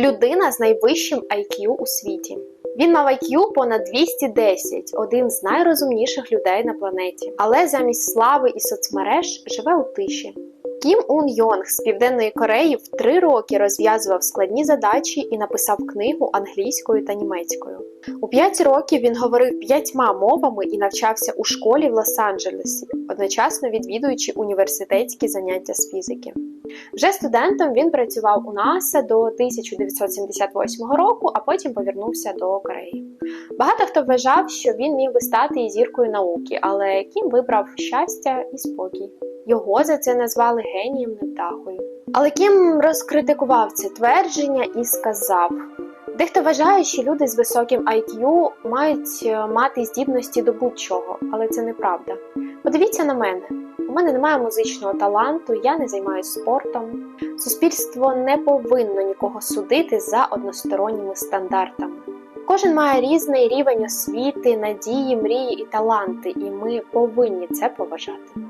людина з найвищим IQ у світі. Він мав IQ понад 210, один з найрозумніших людей на планеті. Але замість слави і соцмереж живе у тиші. Кім Ун Йонг з Південної Кореї в три роки розв'язував складні задачі і написав книгу англійською та німецькою. У п'ять років він говорив п'ятьма мовами і навчався у школі в Лос-Анджелесі, одночасно відвідуючи університетські заняття з фізики. Вже студентом він працював у НАСА до 1978 року, а потім повернувся до Кореї. Багато хто вважав, що він міг би стати зіркою науки, але Кім вибрав щастя і спокій. Його за це назвали генієм невдахою. Але Кім розкритикував це твердження і сказав: дехто вважає, що люди з високим IQ мають е, мати здібності до будь-чого, але це неправда. Подивіться на мене. У мене немає музичного таланту, я не займаюся спортом. Суспільство не повинно нікого судити за односторонніми стандартами. Кожен має різний рівень освіти, надії, мрії і таланти, і ми повинні це поважати.